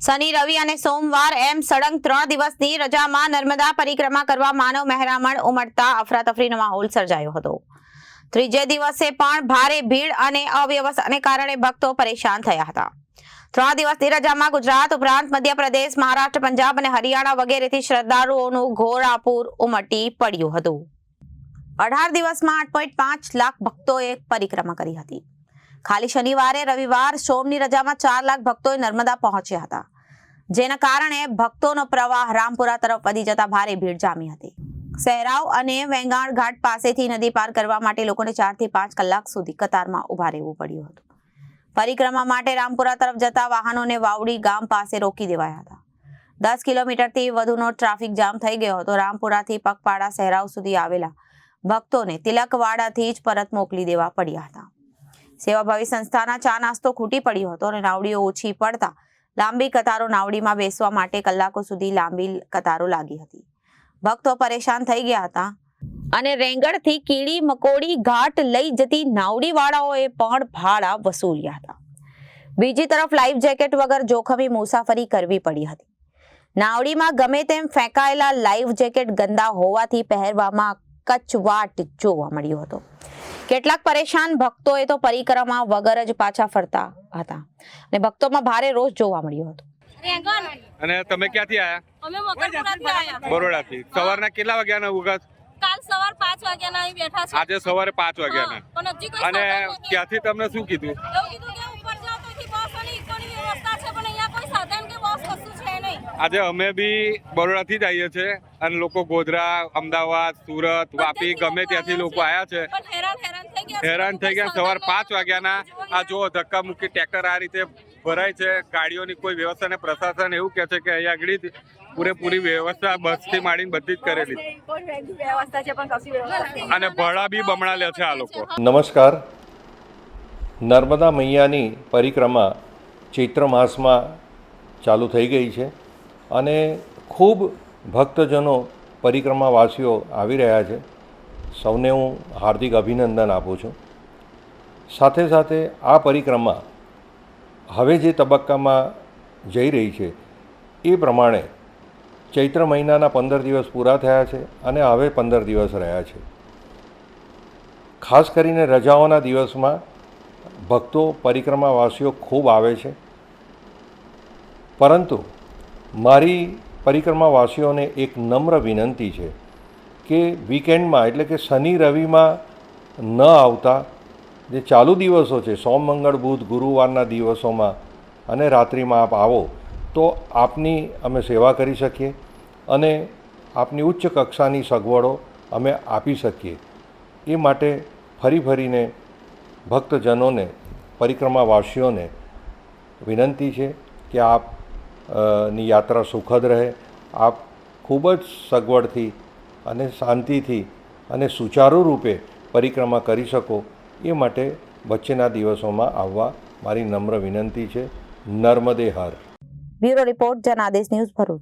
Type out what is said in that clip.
શનિ, રવિ અને સોમવાર એમ સળંગ ત્રણ દિવસની રજામાં નર્મદા પરિક્રમા કરવા માનવ મહેરામણ ઉમટતા અફરાતફરીનો માહોલ સર્જાયો હતો. ત્રીજે દિવસે પણ ભારે ભીડ અને અવ્યવસ્થાને કારણે ભક્તો પરેશાન થયા હતા. ત્રણ દિવસની રજામાં ગુજરાત ઉપરાંત મધ્યપ્રદેશ, મહારાષ્ટ્ર, પંજાબ અને હરિયાણા વગેરેથી શ્રદ્ધાળુઓનું ઘોડાપૂર ઉમટી પડ્યું હતું. અઢાર દિવસમાં આઠ પોઈન્ટ પાંચ લાખ ભક્તોએ પરિક્રમા કરી હતી. ખાલી શનિવારે, રવિવાર, સોમની રજામાં ચાર લાખ ભક્તોએ નર્મદા પહોંચ્યા હતા. જેના કારણે ભક્તોનો પ્રવાહ રામપુરા તરફ વધી જતા ભારે ભીડ જામી હતી. સહેરાવ અને વેંગાણ ઘાટ પાસેથી નદી પાર કરવા માટે લોકોને ચારથી પાંચ કલાક સુધી કતારમાં ઊભા રહેવું પડ્યું હતું. પરિક્રમા માટે રામપુરા તરફ જતા વાહનોને વાવડી ગામ પાસે રોકી દેવાયા હતા. દસ કિલોમીટરથી વધુનો ટ્રાફિક જામ થઈ ગયો હતો. રામપુરાથી પગપાળા સહેરાવ સુધી આવેલા ભક્તોને તિલકવાડાથી જ પરત મોકલી દેવા પડ્યા હતા. સેવાભાવી સંસ્થાના ચા નાસ્તો ખૂટી પડ્યો હતો અને નાવડીઓ ઓછી પડતા લાંબી કતારો નાવડીમાં બેસવા માટે કલાકો સુધી લાંબી કતારો લાગી હતી. ભક્તો પરેશાન થઈ ગયા હતા. અને રેંગણથી કીડી મકોડી ઘાટ લઈ જતી નાવડી વાળાઓએ પણ ભાડા વસૂલ્યા હતા. બીજી તરફ લાઈફ જેકેટ વગર જોખમી મુસાફરી કરવી પડી હતી. નાવડીમાં ગમે તેમ ફેંકાયેલા લાઈફ જેકેટ ગંદા હોવાથી પહેરવામાં કચવાટ જોવા મળ્યો હતો. કેટલાક પરેશાન ભક્તોએ તો પરિક્રમા વગર જ પાછા ફરતા હતા. અને ભક્તોમાં ભારે રોષ જોવા મળ્યો હતો. અને તમે ક્યાંથી આયા? અમે મકરપુરાથી આયા. બરોડાથી. સવારના કેટલા વાગ્યાના ઉગત કાલ સવાર 5 વાગ્યાના અહીં બેઠા છે. આજે સવારે પાંચ વાગ્યાના. અને ક્યાંથી ત્યાંથી તમને શું કીધું એવું કીધું કે ઉપર જાઓ તો અહીંથી બસ અને ઇકોની વ્યવસ્થા છે પણ અહીંયા કોઈ સાધન કે બસ કશું છે નહીં આજે અમે બી બરોડાથી જ આવીએ છીએ અને લોકો ગોધરા અમદાવાદ સુરત વાપી ગમે ત્યાંથી લોકો આવ્યા છે. હેરાન હેરાન થઈ ગયા સવાર પાંચ વાગ્યાના. આ જો ધક્કા મૂકી ટ્રેક્ટર આ રીતે ભરાય છે. ગાડીઓની કોઈ વ્યવસ્થા ને પ્રશાસન એવું કહે છે કે અહીંયા આગળ પૂરેપૂરી વ્યવસ્થા બસથી માંડીને બધી જ કરેલી. અને ભાડા બી બમણા લે છે આ લોકો. નમસ્કાર. નર્મદા મૈયાની પરિક્રમા ચૈત્ર માસમાં ચાલુ થઈ ગઈ છે. અને ખૂબ ભક્તજનો, પરિક્રમાવાસીઓ આવી રહ્યા છે. સૌને હું હાર્દિક અભિનંદન આપું છું. સાથે સાથે આ પરિક્રમા હવે જે તબક્કામાં જઈ રહી છે, એ પ્રમાણે ચૈત્ર મહિનાના પંદર દિવસ પૂરા થયા છે અને હવે પંદર દિવસ રહ્યા છે. ખાસ કરીને રજાઓના દિવસમાં ભક્તો, પરિક્રમાવાસીઓ ખૂબ આવે છે. પરંતુ મારી પરિક્રમાવાસીઓને એક નમ્ર વિનંતી છે કે વીકેન્ડમાં એટલે કે શનિ રવિમાં ન આવતા, જે ચાલુ દિવસો છે, સોમ, મંગળ, બુધ, ગુરુવારના દિવસોમાં અને રાત્રિમાં આપ આવો, તો આપની અમે સેવા કરી શકીએ અને આપની ઉચ્ચ કક્ષાની સગવડો અમે આપી શકીએ. એ માટે ફરી ફરીને ભક્તજનોને પરિક્રમાવાસીઓને વિનંતી છે કે આપ ની યાત્રા સુખદ રહે. આપ ખૂબ જ સગવડથી અને શાંતિથી અને સુચારુ રૂપે પરિક્રમા કરી શકો. એ માટે વચ્ચેના દિવસોમાં આવવા મારી નમ્ર વિનંતી છે. નર્મદે હર. Bureau report Janadesh news Bharuch.